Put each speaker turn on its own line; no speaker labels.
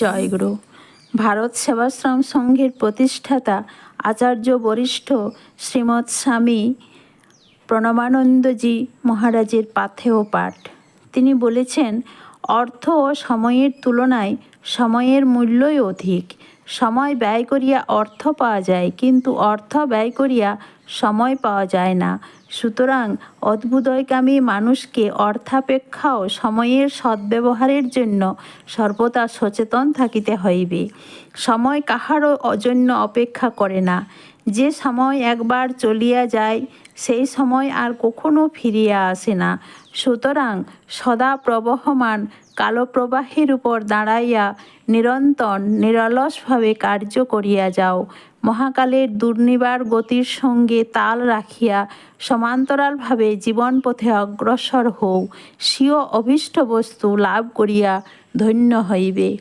জয়গুরু। ভারত সেবাশ্রম সংঘের প্রতিষ্ঠাতা আচার্য বরিষ্ঠ শ্রীমৎ স্বামী প্রণবানন্দজি মহারাজের পাথেয় পাঠ। তিনি বলেছেন, অর্থ ও সময়ের তুলনায় সময়ের মূল্যই অধিক। সময় ব্যয় করিয়া অর্থ পাওয়া যায়, কিন্তু অর্থ ব্যয় করিয়া সময় পাওয়া যায় না। সুতরাং অদ্ভুদয়কামী মানুষকে অর্থাপেক্ষাও সময়ের সদ্ব্যবহারের জন্য সর্বদা সচেতন থাকিতে হইবে। সময় কাহারও অজন্য অপেক্ষা করে না। যে সময় একবার চলিয়া যায় সেই সময় আর কখনো ফিরিয়া আসে না। সুতরাং সদা প্রবহমান কালপ্রবাহের উপর দাঁড়াইয়া নিরন্তর নিরলসভাবে কার্য করিয়া যাও। মহাকালের দুর্নিবার গতির সঙ্গে তাল রাখিয়া সমান্তরালভাবে জীবনপথে অগ্রসর হও। স্বীয় অভীষ্ট বস্তু লাভ করিয়া ধন্য হইবে।